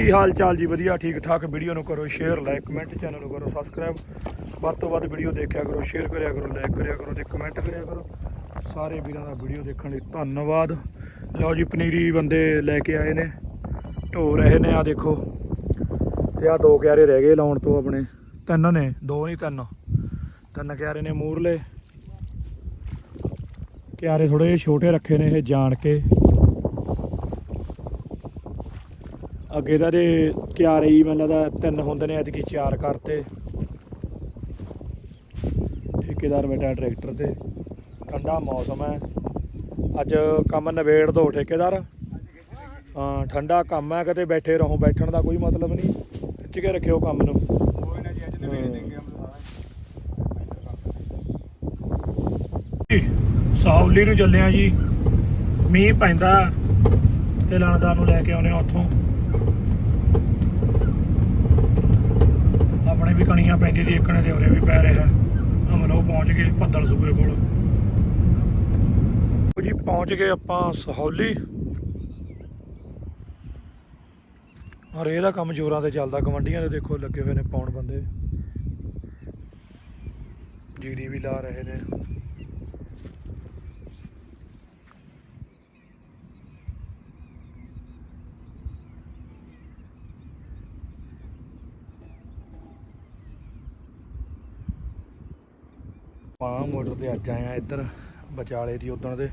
ਕੀ ਹਾਲ ਚਾਲ ਜੀ? ਵਧੀਆ, ਠੀਕ ਠਾਕ। ਵੀਡੀਓ ਨੂੰ ਕਰੋ ਸ਼ੇਅਰ ਲਾਈਕ ਕਮੈਂਟ ਚੈਨਲ ਨੂੰ ਕਰੋ ਸਬਸਕ੍ਰਾਈਬ ਵੱਧ ਤੋਂ ਵੱਧ ਵੀਡੀਓ ਦੇਖਿਆ ਕਰੋ ਸ਼ੇਅਰ ਕਰਿਆ ਕਰੋ ਲਾਈਕ ਕਰਿਆ ਕਰੋ ਤੇ ਕਮੈਂਟ ਕਰਿਆ ਕਰੋ। ਸਾਰੇ ਵੀਰਾਂ ਦਾ ਵੀਡੀਓ ਦੇਖਣ ਲਈ ਧੰਨਵਾਦ। ਲਓ ਜੀ, ਪਨੀਰੀ ਬੰਦੇ ਲੈ ਕੇ ਆਏ ਨੇ। ਢੋ ਰਹੇ ਨੇ ਆ ਦੇਖੋ। ਤੇ ਆ ਦੋ ਕਿਆਰੇ ਰਹਿ ਗਏ ਲਾਉਣ ਤੋਂ ਆਪਣੇ। ਤਿੰਨ ਨੇ, ਦੋ ਨਹੀਂ, ਤਿੰਨ। ਤਿੰਨ ਕਿਆਰੇ ਨੇ ਮੂਰਲੇ। ਕਿਆਰੇ ਥੋੜੇ ਜਿਹੇ ਛੋਟੇ ਰੱਖੇ ਨੇ ਇਹ ਜਾਣ ਕੇ। ਤਾਂ ਜੇ ਕਿਆਰੇ ਹੀ ਮੈਨੂੰ ਲੱਗਦਾ ਤਿੰਨ ਹੁੰਦੇ ਨੇ ਐਤਕੀ ਚਾਰ ਕਰਤੇ। ਠੇਕੇਦਾਰ ਬੈਠਾ ਟਰੈਕਟਰ ਤੇ। ਠੰਡਾ ਮੌਸਮ ਹੈ। ਅੱਜ ਕੰਮ ਨਵੇੜ ਦੋ ਠੇਕੇਦਾਰ। ਹਾਂ ਠੰਡਾ ਕੰਮ ਹੈ ਕਿਤੇ ਬੈਠੇ ਰਹੋ ਬੈਠਣ ਦਾ ਕੋਈ ਮਤਲਬ ਨਹੀਂ। ਖਿੱਚ ਕੇ ਰੱਖਿਓ ਕੰਮ ਨੂੰ। ਕੋਈ ਨਾ ਜੀ ਅੱਜ ਨਵੇਂ ਹਾਂ। ਦੇਂਗੇ ਹਮ ਸਾਹੌਲੀ ਨੂੰ ਚੱਲੇ ਆ ਜੀ। ਮੀਂਹ ਪੈਂਦਾ। ਤੇ ਲਾਣਦਾਰ ਨੂੰ ਲੈ ਕੇ ਆਉਨੇ ਆ ਉੱਥੋਂ ਆਪਣੇ ਵੀ ਕਣੀਆਂ ਪੈਂਦੀ ਦੀ ਇੱਕਣੇ ਤੇ ਉਰੇ ਵੀ ਪੈ ਰਿਹਾ। ਅਮਲੋ ਪਹੁੰਚ ਗਏ ਭੱਦਲ ਸੂਬੇ ਕੋਲ। ਜੀ, ਪਹੁੰਚ ਗਏ ਆਪਾਂ ਸਹੌਲੀ। ਔਰ ਇਹਦਾ ਕੰਮ ਜ਼ੋਰਾਂ ਤੇ ਚੱਲਦਾ, ਗਵੰਡੀਆਂ ਦੇ ਦੇਖੋ ਲੱਗੇ ਹੋਏ ਨੇ ਪਾਉਣ ਬੰਦੇ। ਜੀਰੀ ਵੀ ਲਾ ਰਹੇ ਨੇ। ਆਪਾਂ ਮੋਟਰ ਤੇ ਅੱਜ ਆਏ ਆ ਇੱਧਰ ਬਚਾਲੇ ਦੀ ਉਦਣ ਦੇ।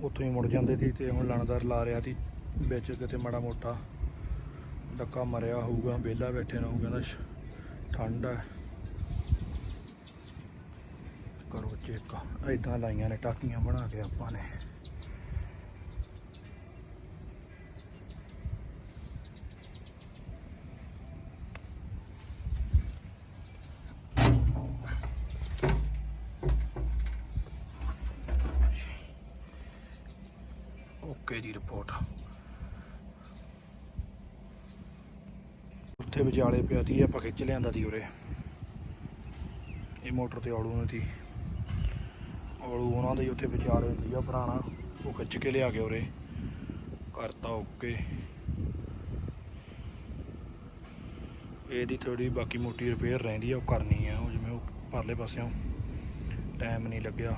ਉੱਥੋਂ ਹੀ ਮੁੜ ਜਾਂਦੇ ਸੀ ਤੇ ਹੁਣ ਲਣਦਾਰ ਲਾ ਰਿਹਾ ਸੀ, ਵਿੱਚ ਕਿਤੇ ਮਾੜਾ ਮੋਟਾ ਡੱਕਾ ਮਰਿਆ ਹੋਊਗਾ, ਵਿਹਲਾ ਬੈਠੇ ਨਾ ਹੋਊਗਾ ਕਹਿੰਦਾ ਠੰਡ ਹੈ ਕਰੋ ਚੈੱਕ। ਐਦਾਂ ਲਾਈਆਂ ਨੇ, ਟਾਕੀਆਂ ਬਣਾ ਕੇ ਆਪਾਂ ਨੇ। ਓਕੇ ਦੀ ਰਿਪੋਰਟ ਉੱਥੇ ਵਿਚਾਲੇ ਪਿਆ ਤੀ, ਆਪਾਂ ਖਿੱਚ ਲਿਆਂਦਾ ਦੀ ਉਰੇ। ਇਹ ਮੋਟਰ ਤੇ ਔੜੂ ਨੇ ਤੀ। ਔੜੂ ਉਹਨਾਂ ਦੇ ਉੱਥੇ ਵਿਚਾਲੇ ਸੀਗਾ ਪੁਰਾਣਾ। ਉਹ ਖਿੱਚ ਕੇ ਲਿਆ ਗਿਆ ਉਰੇ। ਕਰਤਾ ਓਕੇ। ਇਹਦੀ ਥੋੜੀ ਬਾਕੀ ਮੋਟੀ ਰਿਪੇਅਰ ਰਹਿੰਦੀ ਆ, ਉਹ ਕਰਨੀ ਆ। ਉਹ ਜਿਵੇਂ ਉਹ ਪਰਲੇ ਪਾਸਿਓਂ ਟਾਈਮ ਨਹੀਂ ਲੱਗਿਆ।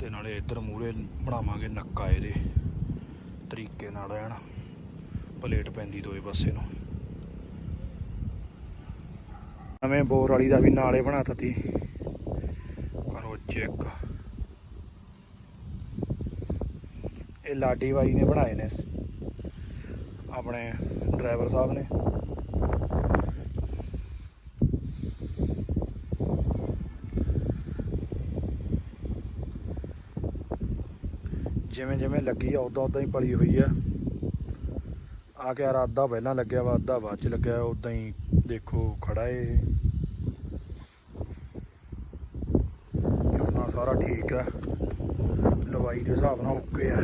ਤੇ ਨਾਲੇ ਇੱਧਰ ਮੂਹਰੇ ਬਣਾਵਾਂਗੇ ਨੱਕਾ ਇਹਦੇ ਤਰੀਕੇ ਨਾਲ ਰਹਿਣ। ਪਲੇਟ ਪੈਂਦੀ ਦੋਏ ਪਾਸੇ ਨੂੰ। ਨਵੇਂ ਬੋਰ ਵਾਲੀ ਦਾ ਵੀ ਨਾਲੇ ਬਣਾ ਤੀ ਕਰੋ ਚੈੱਕ। ਇਹ ਲਾਡੀ ਬਾਈ ਨੇ ਬਣਾਏ ਨੇ। ਆਪਣੇ ਡਰਾਈਵਰ ਸਾਹਿਬ ਨੇ। ਜਿਵੇਂ ਜਿਵੇਂ ਲੱਗੀ ਆ ਉਦਾਂ ਉਦਾਂ ਹੀ ਪਲੀ ਹੋਈ ਆ। ਆ ਕੇ ਯਾਰ ਅੱਧਾ ਪਹਿਲਾਂ ਲੱਗਿਆ ਵਾ, ਅੱਧਾ ਬਾਅਦ ਚ ਲੱਗਿਆ ਉਦਾਂ ਹੀ ਦੇਖੋ ਖੜਾ ਏ। ਝੋਨਾ ਸਾਰਾ ਠੀਕ ਆ। ਲਵਾਈ ਦੇ ਹਿਸਾਬ ਨਾਲ ਓਕੇ ਆ।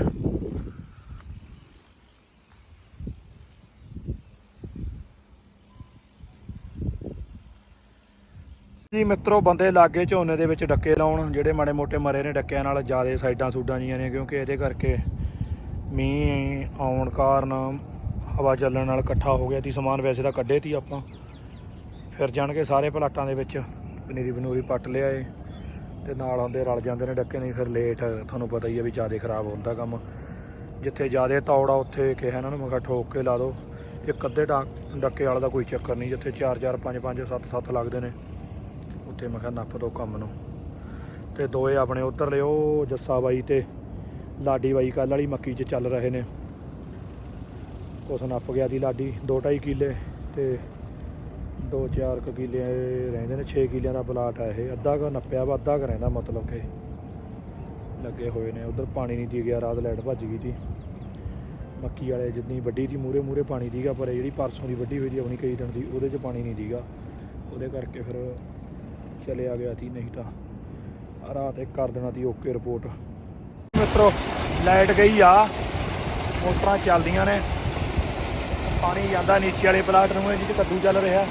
ਜੀ ਮਿੱਤਰੋ, ਬੰਦੇ ਲਾਗੇ ਝੋਨੇ ਦੇ ਵਿੱਚ ਡੱਕੇ ਲਾਉਣ, ਜਿਹੜੇ ਮਾੜੇ ਮੋਟੇ ਮਰੇ ਨੇ ਡੱਕਿਆਂ ਨਾਲ, ਜ਼ਿਆਦਾ ਸਾਈਡਾਂ ਸੂਡਾਂ ਜੀਆਂ ਨੇ, ਕਿਉਂਕਿ ਇਹਦੇ ਕਰਕੇ ਮੀਂਹ ਆਉਣ ਕਾਰਨ ਹਵਾ ਚੱਲਣ ਨਾਲ ਇਕੱਠਾ ਹੋ ਗਿਆ ਤੀ, ਸਮਾਨ ਵੈਸੇ ਤਾਂ ਕੱਢੇ ਤੀ ਆਪਾਂ। ਫਿਰ ਜਾਣਗੇ ਸਾਰੇ ਪਲਾਟਾਂ ਦੇ ਵਿੱਚ, ਪਨੀਰੀ ਬਨੂਰੀ ਪੱਟ ਲਿਆ ਏ, ਤੇ ਨਾਲ ਆਉਂਦੇ ਰਲ ਜਾਂਦੇ ਨੇ ਡੱਕੇ, ਨਹੀਂ ਫਿਰ ਲੇਟ, ਤੁਹਾਨੂੰ ਪਤਾ ਹੀ ਆ ਵੀ ਜ਼ਿਆਦਾ ਖਰਾਬ ਹੁੰਦਾ ਕੰਮ। ਜਿੱਥੇ ਜ਼ਿਆਦਾ ਤੌੜਾ ਉੱਥੇ ਕਿਹਾ ਇਹਨਾਂ ਨੂੰ ਮੈਂ ਕਿਹਾ ਠੋਕ ਕੇ ਲਾ ਦਿਓ ਇੱਕ ਅੱਧੇ ਡਾ- ਡੱਕੇ ਵਾਲਾ ਦਾ ਕੋਈ ਚੱਕਰ ਨਹੀਂ, ਜਿੱਥੇ 4 4 5 5 7 7 ਲੱਗਦੇ ਨੇ। ਉੱਥੇ ਮੈਂ ਕਿਹਾ ਨੱਪ ਦੋ ਕੰਮ ਨੂੰ। ਤੇ ਦੋਏ ਆਪਣੇ ਉਧਰ ਲਿਓ ਜੱਸਾ ਬਾਈ ਤੇ ਲਾਡੀ ਬਾਈ ਕੱਲ ਵਾਲੀ ਮੱਕੀ 'ਚ ਚੱਲ ਰਹੇ ਨੇ। ਕੁਛ ਨੱਪ ਗਿਆ ਦੀ ਲਾਡੀ 2.5 ਕਿੱਲੇ ਤੇ 2-4 ਕੁ ਕਿੱਲੇ ਰਹਿੰਦੇ ਨੇ 6 ਕਿੱਲਿਆਂ ਦਾ ਪਲਾਟ ਹੈ ਇਹ। ਅੱਧਾ ਕੁ ਨੱਪਿਆ ਵਾ, ਅੱਧਾ ਕੁ ਰਹਿੰਦਾ ਮਤਲਬ ਕਿ। ਲੱਗੇ ਹੋਏ ਨੇ, ਉਧਰ ਪਾਣੀ ਨਹੀਂ ਦੀ ਗਿਆ ਰਾਤ ਲਾਈਟ ਭੱਜ ਗਈ ਸੀ। ਮੱਕੀ ਵਾਲੇ ਜਿੰਨੀ ਵੱਡੀ ਦੀ ਮੂਰੇ ਮੂਰੇ ਪਾਣੀ ਦੀਗਾ ਪਰ ਇਹ ਜਿਹੜੀ ਪਰਸੋਂ ਦੀ ਵੱਡੀ ਹੋਈ ਦੀ ਆਪਣੀ ਕਈ ਦਿਨ ਦੀ, ਉਹਦੇ 'ਚ ਪਾਣੀ ਨਹੀਂ ਦੀਗਾ ਉਹਦੇ ਕਰਕੇ ਫਿਰ ਚਲਿਆ ਗਿਆ ਸੀ, ਨਹੀਂ ਤਾਂ ਰਾਤ ਇੱਕ ਕਰ ਦੇਣਾ ਸੀ ਓਕੇ ਰਿਪੋਰਟ ਮਿੱਤਰੋ, ਲਾਈਟ ਗਈ ਆ, ਮੋਟਰਾਂ ਚੱਲਦੀਆਂ ਨੇ। ਪਾਣੀ ਜਾਂਦਾ ਨੀਚੇ ਵਾਲੇ ਪਲਾਟ ਨੂੰ ਜਿਹਦੇ ਕੱਦੂ ਚੱਲ ਰਿਹਾ।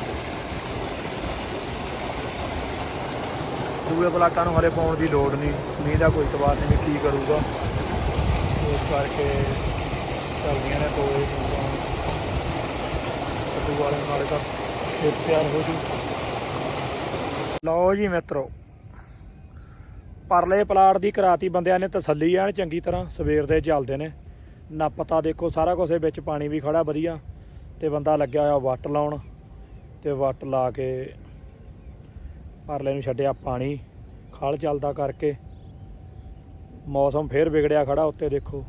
ਦੂਏ ਪਲਾਟਾਂ ਨੂੰ ਹਰੇ ਪਾਉਣ ਦੀ ਲੋੜ ਨਹੀਂ, ਮੀਂਹ ਦਾ ਕੋਈ ਸਵਾਲ ਨਹੀਂ ਕੀ ਕਰੂਗਾ। ਇਸ ਕਰਕੇ ਚੱਲਦੀਆਂ ਨੇ ਦੋ ਕੱਦੂ ਵਾਲੇ ਨਾਲ ਤਾਂ ਤਿਆਰ ਹੋ ਜੂ। ਲਓ ਜੀ ਮਿੱਤਰੋ। ਪਰਲੇ ਪਲਾਟ ਦੀ ਕਰਾਤੀ ਬੰਦਿਆਂ ਨੇ ਤਸੱਲੀ ਐਨ ਚੰਗੀ ਤਰ੍ਹਾਂ ਸਵੇਰ ਦੇ ਚੱਲਦੇ ਨੇ। ਨਾ ਪਤਾ ਦੇਖੋ, ਸਾਰਾ ਕੁਝ ਵਿੱਚ ਪਾਣੀ ਵੀ ਖੜਾ ਵਧੀਆ। ਤੇ ਬੰਦਾ ਲੱਗਿਆ ਹੋਇਆ ਵੱਟ ਲਾਉਣ, ਤੇ ਵੱਟ ਲਾ ਕੇ ਪਰਲੇ ਨੂੰ ਛੱਡਿਆ ਪਾਣੀ। ਖਾਲ ਚੱਲਦਾ ਕਰਕੇ। ਮੌਸਮ ਫੇਰ ਵਿਗੜਿਆ ਖੜਾ ਉੱਤੇ ਦੇਖੋ।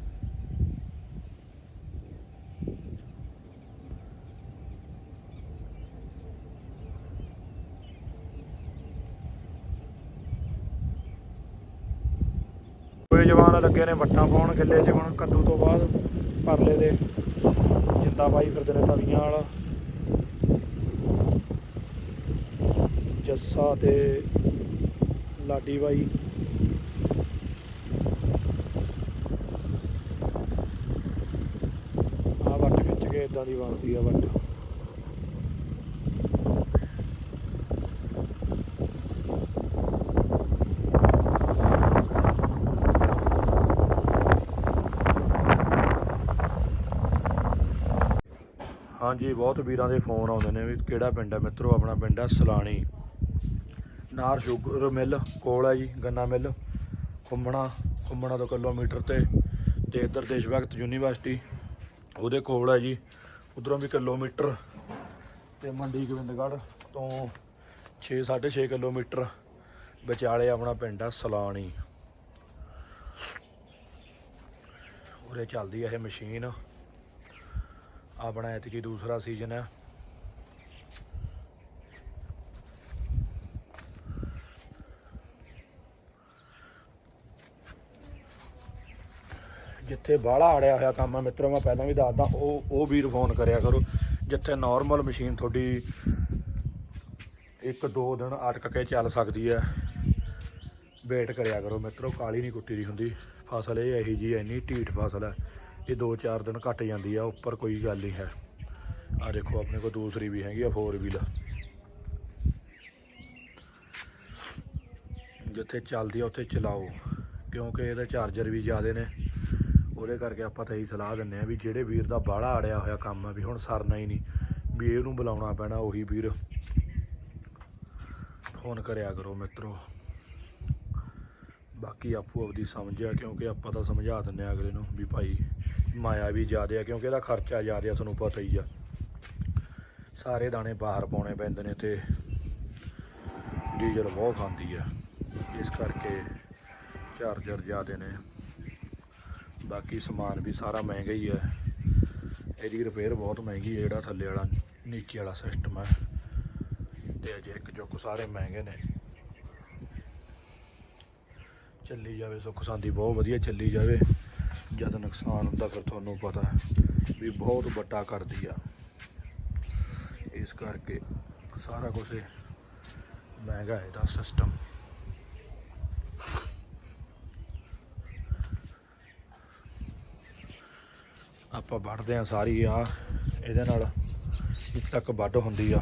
ਕੋਈ ਜਵਾਨ ਲੱਗੇ ਨੇ ਵੱਟਾਂ ਪਾਉਣ ਕਿੱਲੇ 'ਚ ਹੁਣ ਕੱਦੂ ਤੋਂ ਬਾਅਦ ਪਰਲੇ ਦੇ ਜਿੰਦਾ ਪਾਈ ਫਿਰਦੇ ਨੇ ਤਵੀਆਂ ਵਾਲਾ। ਜੱਸਾ ਤੇ ਲਾਡੀ ਬਾਈ। ਆ ਵੱਟ ਖਿੱਚ ਕੇ ਇਦਾਂ ਦੀ ਬਣਦੀ ਆ ਵੱਟ। ਹਾਂਜੀ, ਬਹੁਤ ਵੀਰਾਂ ਦੇ ਫੋਨ ਆਉਂਦੇ ਨੇ ਵੀ ਕਿਹੜਾ ਪਿੰਡ ਹੈ ਮਿੱਤਰੋ, ਆਪਣਾ ਪਿੰਡ ਹੈ ਸਲਾਣੀ। ਨਾਰ ਸ਼ੂਗਰ ਮਿੱਲ ਕੋਲ ਹੈ ਜੀ, ਗੰਨਾ ਮਿੱਲ। ਖੁੰਮਣਾ ਖੁੰਮਣਾ ਤੋਂ ਕਿਲੋਮੀਟਰ ਤੇ ਤੇ ਇੱਧਰ ਦੇਸ਼ ਭਗਤ ਯੂਨੀਵਰਸਿਟੀ, ਉਹਦੇ ਕੋਲ ਹੈ ਜੀ। ਉਧਰੋਂ ਵੀ ਕਿਲੋਮੀਟਰ ਤੇ ਮੰਡੀ ਗੋਬਿੰਦਗੜ੍ਹ ਤੋਂ 6 6.5 ਕਿਲੋਮੀਟਰ ਵਿਚਾਲੇ ਆਪਣਾ ਪਿੰਡ ਹੈ ਸਲਾਣੀ। ਉਰੇ ਚੱਲਦੀ ਹੈ ਇਹ ਮਸ਼ੀਨ। ਆਪਣਾ ਐਤਕੀ ਦੂਸਰਾ ਸੀਜ਼ਨ ਹੈ। ਜਿੱਥੇ ਬਾਹਲਾ ਆੜਿਆ ਹੋਇਆ ਕੰਮ ਹੈ, ਮਿੱਤਰੋ, ਮੈਂ ਪਹਿਲਾਂ ਵੀ ਦੱਸਦਾ, ਉਹ ਉਹ ਵੀਰ ਫੋਨ ਕਰਿਆ ਕਰੋ, ਜਿੱਥੇ ਨਾਰਮਲ ਮਸ਼ੀਨ ਤੁਹਾਡੀ ਇੱਕ ਦੋ ਦਿਨ ਅਟਕ ਕੇ ਚੱਲ ਸਕਦੀ ਹੈ। ਵੇਟ ਕਰਿਆ ਕਰੋ ਮਿੱਤਰੋ, ਕਾਲੀ ਨਹੀਂ ਕੁੱਟੀ ਦੀ ਹੁੰਦੀ। ਫਸਲ ਇਹ ਇਹੀ ਜੀ ਇੰਨੀ ਢੀਠ ਫਸਲ ਹੈ। ਇਹ 2-4 ਦਿਨ ਘਟ ਜਾਂਦੀ ਆ, ਉੱਪਰ ਕੋਈ ਗੱਲ ਨਹੀਂ ਹੈ। ਆ ਦੇਖੋ, ਆਪਣੇ ਕੋਲ ਦੂਸਰੀ ਵੀ ਹੈਗੀ ਆ 4 ਵੀਲਰ ਜਿੱਥੇ ਚੱਲਦੀ ਆ, ਉੱਥੇ ਚਲਾਓ। ਕਿਉਂਕਿ ਇਹਦੇ ਚਾਰਜਰ ਵੀ ਜ਼ਿਆਦੇ ਨੇ। ਉਹਦੇ ਕਰਕੇ ਆਪਾਂ ਤਾਂ ਇਹੀ ਸਲਾਹ ਦਿੰਨੇ ਆ ਵੀ ਜਿਹੜੇ ਵੀਰ ਦਾ ਬਾਹਲਾ ਅੜਿਆ ਹੋਇਆ ਕੰਮ ਆ, ਵੀ ਹੁਣ ਸਰਨਾ ਹੀ ਨਹੀਂ, ਵੀ ਇਹਨੂੰ ਬੁਲਾਉਣਾ ਪੈਣਾ ਉਹੀ ਵੀਰ। ਫੋਨ ਕਰਿਆ ਕਰੋ ਮਿੱਤਰੋ। ਬਾਕੀ ਆਪੋ ਆਪਦੀ ਸਮਝ ਆ, ਕਿਉਂਕਿ ਆਪਾਂ ਤਾਂ ਸਮਝਾ ਦਿੰਨੇ ਆ ਅਗਲੇ ਨੂੰ ਵੀ ਭਾਈ ਮਾਇਆ ਵੀ ਜ਼ਿਆਦਾ ਆ, ਕਿਉਂਕਿ ਇਹਦਾ ਖਰਚਾ ਜ਼ਿਆਦਾ ਆ, ਤੁਹਾਨੂੰ ਪਤਾ ਹੀ ਆ। ਸਾਰੇ ਦਾਣੇ ਬਾਹਰ ਪਾਉਣੇ ਪੈਂਦੇ ਨੇ ਤੇ ਡੀਜ਼ਲ ਬਹੁਤ ਖਾਂਦੀ ਆ। ਇਸ ਕਰਕੇ ਚਾਰਜਰ ਜ਼ਿਆਦੇ ਨੇ। ਬਾਕੀ ਸਮਾਨ ਵੀ ਸਾਰਾ ਮਹਿੰਗਾ ਹੀ ਹੈ ਇਹਦੀ ਰਿਪੇਅਰ ਬਹੁਤ ਮਹਿੰਗੀ ਹੈ ਜਿਹੜਾ ਥੱਲੇ ਵਾਲਾ, ਨੀਚੇ ਵਾਲਾ ਸਿਸਟਮ ਹੈ ਤੇ ਅਜੇ ਇੱਕ ਜੁੱਕ ਸਾਰੇ ਮਹਿੰਗੇ ਨੇ। ਚੱਲੀ ਜਾਵੇ ਸੁੱਖ ਸ਼ਾਂਦੀ ਬਹੁਤ ਵਧੀਆ ਚੱਲੀ ਜਾਵੇ। ਜਦ ਨੁਕਸਾਨ ਹੁੰਦਾ ਫਿਰ ਤੁਹਾਨੂੰ ਪਤਾ ਵੀ ਬਹੁਤ ਵੱਡਾ ਕਰਦੀ ਆ। ਇਸ ਕਰਕੇ ਸਾਰਾ ਕੁਝ ਮਹਿੰਗਾ ਹੈ ਇਹਦਾ ਸਿਸਟਮ ਆਪਾਂ ਵੱਢਦੇ ਆ ਸਾਰੀ ਆ, ਇਹਦੇ ਨਾਲ ਇੱਥੇ ਤੱਕ ਵੱਢ ਹੁੰਦੀ ਆ।